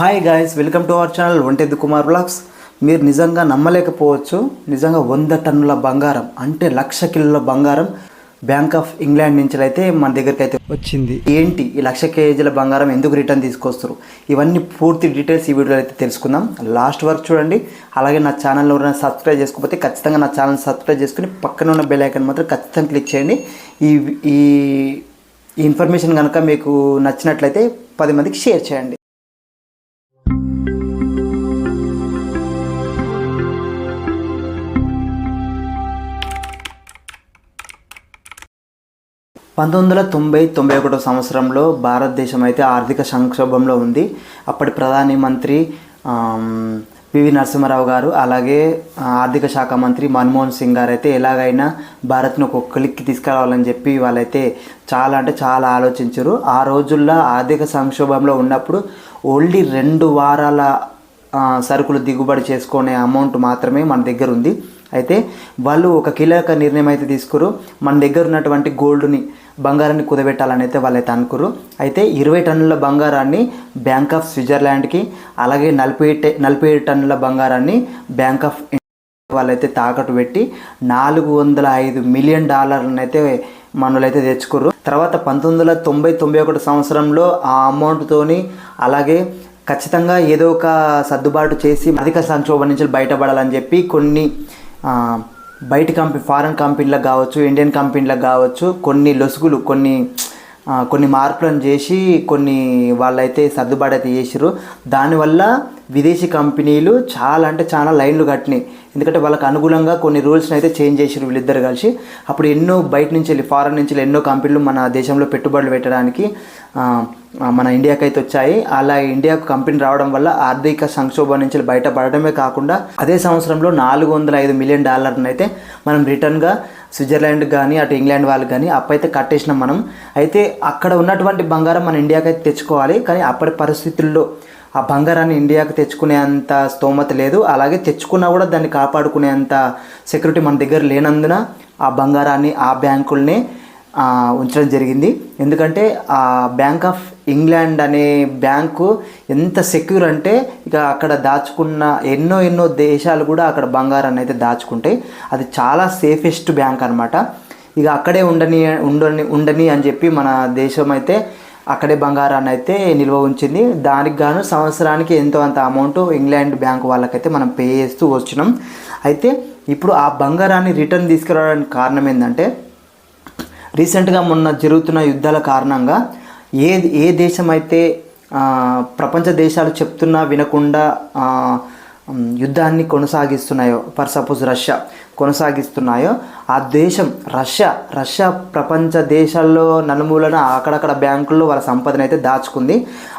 Hi guys welcome to our channel Ontheddu Kumar vlogs మీరు నిజంగా నమ్మలేకపోవచ్చు నిజంగా వంద టన్నుల బంగారం అంటే లక్ష కిలోల బంగారం బ్యాంక్ ఆఫ్ ఇంగ్లాండ్ నుంచి అయితే మన దగ్గరికి అయితే వచ్చింది. ఏంటి ఈ లక్ష కేజీల బంగారం ఎందుకు రిటర్న్ తీసుకొస్తారు? ఇవన్నీ పూర్తి డీటెయిల్స్ ఈ వీడియోలో అయితే తెలుసుకుందాం. లాస్ట్ వరకు చూడండి. అలాగే నా ఛానల్లో ఉన్న సబ్స్క్రైబ్ చేసుకోకపోతే ఖచ్చితంగా నా ఛానల్ సబ్స్క్రైబ్ చేసుకుని పక్కన ఉన్న బెల్ ఐకన్ మాత్రం ఖచ్చితంగా క్లిక్ చేయండి. ఈ ఈ ఇన్ఫర్మేషన్ కనుక మీకు నచ్చినట్లయితే పది మందికి షేర్ చేయండి. పంతొమ్మిది వందల తొంభై తొంభై ఒకటో సంవత్సరంలో భారతదేశం అయితే ఆర్థిక సంక్షోభంలో ఉంది. అప్పటి ప్రధాని మంత్రి పివి నరసింహారావు గారు అలాగే ఆర్థిక శాఖ మంత్రి మన్మోహన్ సింగ్ గారు అయితే ఎలాగైనా భారత్ను ఒక క్లిక్కి తీసుకురావాలని చెప్పి వాళ్ళైతే చాలా అంటే చాలా ఆలోచించారు. ఆ రోజుల్లో ఆర్థిక సంక్షోభంలో ఉన్నప్పుడు ఓన్లీ రెండు వారాల సరుకులు దిగుబడి చేసుకునే అమౌంట్ మాత్రమే మన దగ్గర ఉంది. అయితే వాళ్ళు ఒక కీలక నిర్ణయం అయితే తీసుకురు. మన దగ్గర ఉన్నటువంటి గోల్డ్ని బంగారాన్ని కుదబెట్టాలని అయితే వాళ్ళైతే అనుకురు అయితే ఇరవై టన్నుల బంగారాన్ని బ్యాంక్ ఆఫ్ స్విట్జర్లాండ్కి అలాగే నలభై నలభై ఏడు టన్నుల బంగారాన్ని బ్యాంక్ ఆఫ్ వాళ్ళైతే తాకట్టు పెట్టి నాలుగు వందల ఐదు మిలియన్ డాలర్లను అయితే మనలైతే తెచ్చుకుర్రు. తర్వాత పంతొమ్మిది వందల తొంభై తొంభై ఒకటి సంవత్సరంలో ఆ అమౌంట్తోని అలాగే ఖచ్చితంగా ఏదో ఒక సర్దుబాటు చేసి అధిక సంక్షోభం నుంచి బయటపడాలని చెప్పి కొన్ని బయట కంపెనీ ఫారెన్ కంపెనీలకు కావచ్చు ఇండియన్ కంపెనీలకు కావచ్చు కొన్ని లొసుగులు కొన్ని కొన్ని మార్పులను చేసి కొన్ని వాళ్ళైతే సర్దుబాటు అయితే చేసిర్రు. దానివల్ల విదేశీ కంపెనీలు చాలా అంటే చాలా లైన్లు కట్టినాయి. ఎందుకంటే వాళ్ళకి అనుగుణంగా కొన్ని రూల్స్ని అయితే చేంజ్ చేసిరు వీళ్ళిద్దరు కలిసి. అప్పుడు ఎన్నో బయట నుంచి వెళ్ళి ఫారెన్ నుంచి ఎన్నో కంపెనీలు మన దేశంలో పెట్టుబడులు పెట్టడానికి మన ఇండియాకి అయితే వచ్చాయి. అలా ఇండియాకు కంపెనీ రావడం వల్ల ఆర్థిక సంక్షోభం నుంచి బయటపడడమే కాకుండా అదే సంవత్సరంలో నాలుగు వందల ఐదు మిలియన్ డాలర్ని అయితే మనం రిటర్న్గా స్విట్జర్లాండ్ కానీ అటు ఇంగ్లాండ్ వాళ్ళకి కానీ అప్పైతే కట్టేసినాం మనం. అయితే అక్కడ ఉన్నటువంటి బంగారం మన ఇండియాకి అయితే తెచ్చుకోవాలి కానీ అప్పటి పరిస్థితుల్లో ఆ బంగారాన్ని ఇండియాకి తెచ్చుకునేంత స్తోమత లేదు. అలాగే తెచ్చుకున్నా కూడా దాన్ని కాపాడుకునేంత సెక్యూరిటీ మన దగ్గర లేనందున ఆ బంగారాన్ని ఆ బ్యాంకుల్ని ఉంచడం జరిగింది. ఎందుకంటే ఆ బ్యాంక్ ఆఫ్ ఇంగ్లాండ్ అనే బ్యాంకు ఎంత సెక్యూర్ అంటే ఇక అక్కడ దాచుకున్న ఎన్నో ఎన్నో దేశాలు కూడా అక్కడ బంగారాన్ని అయితే దాచుకుంటాయి. అది చాలా సేఫెస్ట్ బ్యాంక్ అనమాట ఇక అక్కడే ఉండని ఉండని ఉండని అని చెప్పి మన దేశం అయితే అక్కడే బంగారాన్ని అయితే నిల్వ ఉంచింది. దానికి గాను సంవత్సరానికి ఎంతో అంత అమౌంట్ ఇంగ్లాండ్ బ్యాంక్ వాళ్ళకైతే మనం పే చేస్తూ వచ్చినాం. అయితే ఇప్పుడు ఆ బంగారాన్ని రిటర్న్ తీసుకురావడానికి కారణం ఏంటంటే రీసెంట్గా మొన్న జరుగుతున్న యుద్ధాల కారణంగా ఏ ఏ దేశం అయితే ప్రపంచ దేశాలు చెప్తున్నా వినకుండా యుద్ధాన్ని కొనసాగిస్తున్నాయో ఫర్ సపోజ్ రష్యా కొనసాగిస్తున్నాయో ఆ దేశం రష్యా రష్యా ప్రపంచ దేశాల్లో నలుమూలన అక్కడక్కడ బ్యాంకుల్లో వాళ్ళ సంపదను అయితే దాచుకుంది.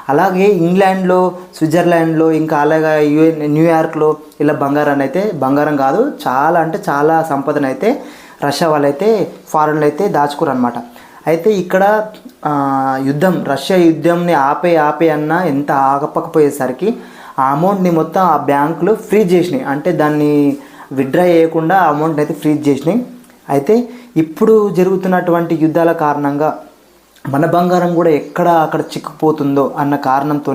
అలాగే ఇంగ్లాండ్లో స్విట్జర్లాండ్లో ఇంకా అలాగే యుఎన్ న్యూయార్క్లో ఇలా బంగారాన్ని అయితే బంగారం కాదు చాలా అంటే చాలా సంపదను అయితే రష్యా వాళ్ళైతే ఫారెన్లో అయితే దాచుకోరు అనమాట అయితే ఇక్కడ యుద్ధం రష్యా యుద్ధంని ఆపే ఆపే అన్న ఎంత ఆగపకపోయేసరికి ఆ అమౌంట్ని మొత్తం ఆ బ్యాంకులు ఫ్రీజ్ చేసినాయి. అంటే దాన్ని విత్డ్రా చేయకుండా ఆ అమౌంట్ని అయితే ఫ్రీజ్ చేసినాయి. అయితే ఇప్పుడు జరుగుతున్నటువంటి యుద్ధాల కారణంగా మన బంగారం కూడా ఎక్కడ అక్కడ చిక్కుపోతుందో అన్న కారణంతో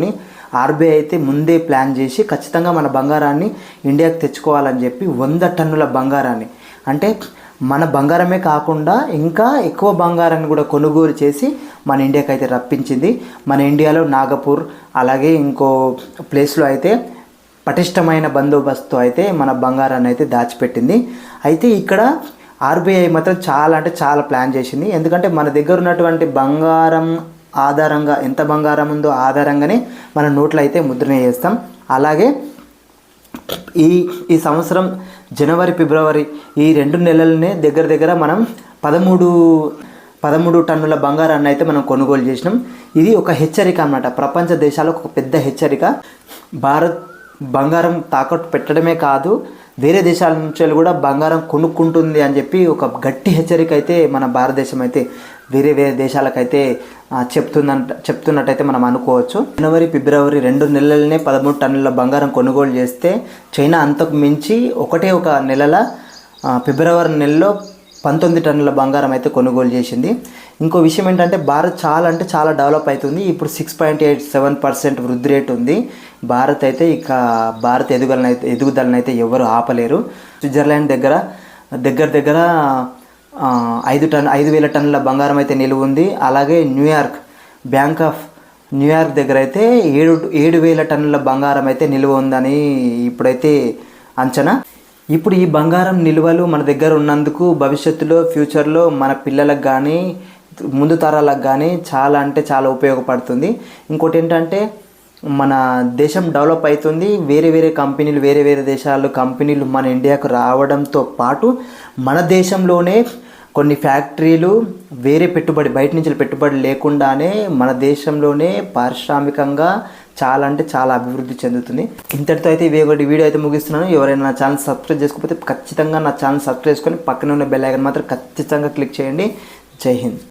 ఆర్బీఐ అయితే ముందే ప్లాన్ చేసి ఖచ్చితంగా మన బంగారాన్ని ఇండియాకి తెచ్చుకోవాలని చెప్పి వంద టన్నుల బంగారాన్ని. అంటే మన బంగారమే కాకుండా ఇంకా ఎక్కువ బంగారాన్ని కూడా కొనుగోలు చేసి మన ఇండియాకి అయితే రప్పించింది. మన ఇండియాలో నాగపూర్ అలాగే ఇంకో ప్లేస్లో అయితే పటిష్టమైన బందోబస్తు అయితే మన బంగారాన్ని అయితే దాచిపెట్టింది. అయితే ఇక్కడ ఆర్బీఐ మాత్రం చాలా అంటే చాలా ప్లాన్ చేసింది. ఎందుకంటే మన దగ్గర ఉన్నటువంటి బంగారం ఆధారంగా ఎంత బంగారం ఉందో ఆధారంగానే మన నోట్లు అయితే ముద్రణ చేస్తాం. అలాగే ఈ ఈ సంవత్సరం జనవరి ఫిబ్రవరి ఈ రెండు నెలలనే దగ్గర దగ్గర మనం పదమూడు పదమూడు టన్నుల బంగారాన్ని అయితే మనం కొనుగోలు చేసినాం. ఇది ఒక హెచ్చరిక అన్నమాట. ప్రపంచ దేశాలకు ఒక పెద్ద హెచ్చరిక. భారత్ బంగారం తాకట్టు పెట్టడమే కాదు వేరే దేశాల నుంచి కూడా బంగారం కొనుక్కుంటుంది అని చెప్పి ఒక గట్టి హెచ్చరిక అయితే మన భారతదేశం అయితే వేరే వేరే దేశాలకైతే చెప్తుందంట చెప్తున్నట్టయితే మనం అనుకోవచ్చు. జనవరి ఫిబ్రవరి రెండు నెలలనే పదమూడు టన్నుల బంగారం కొనుగోలు చేస్తే చైనా అంతకు మించి ఒకటే ఒక నెలల ఫిబ్రవరి నెలలో పంతొమ్మిది టన్నుల బంగారం అయితే కొనుగోలు చేసింది. ఇంకో విషయం ఏంటంటే భారత్ చాలా అంటే చాలా డెవలప్ అవుతుంది. ఇప్పుడు six point eight seven percent వృద్ధి రేట్ ఉంది. భారత్ అయితే ఇక భారత్ ఎదుగుదలను అయితే ఎదుగుదలను అయితే ఎవరు ఆపలేరు. స్విట్జర్లాండ్ దగ్గర దగ్గర దగ్గర ఐదు టన్ ఐదు వేల టన్నుల బంగారం అయితే నిలువ ఉంది. అలాగే న్యూయార్క్ బ్యాంక్ ఆఫ్ న్యూయార్క్ దగ్గర అయితే ఏడు ఏడు వేల టన్నుల బంగారం అయితే నిలువ ఉందని ఇప్పుడైతే అంచనా. ఇప్పుడు ఈ బంగారం నిల్వలు మన దగ్గర ఉన్నందుకు భవిష్యత్తులో ఫ్యూచర్లో మన పిల్లలకు కానీ ముందు తరాలకు కానీ చాలా అంటే చాలా ఉపయోగపడుతుంది. ఇంకోటి ఏంటంటే మన దేశం డెవలప్ అవుతుంది వేరే వేరే కంపెనీలు వేరే వేరే దేశాలు కంపెనీలు మన ఇండియాకు రావడంతో పాటు మన దేశంలోనే కొన్ని ఫ్యాక్టరీలు వేరే పెట్టుబడి బయట నుంచి పెట్టుబడి లేకుండానే మన దేశంలోనే పారిశ్రామికంగా చాలా అంటే చాలా అభివృద్ధి చెందుతుంది. ఇంతటితో అయితే ఇవి ఒకటి వీడియో అయితే ముగిస్తున్నాను. ఎవరైనా నా ఛానల్ సబ్స్క్రైబ్ చేసుకోకపోతే ఖచ్చితంగా నా ఛానల్ సబ్స్క్రైబ్ చేసుకొని పక్కన ఉన్న బెల్ ఐకన్ మాత్రం ఖచ్చితంగా క్లిక్ చేయండి. జై హింద్.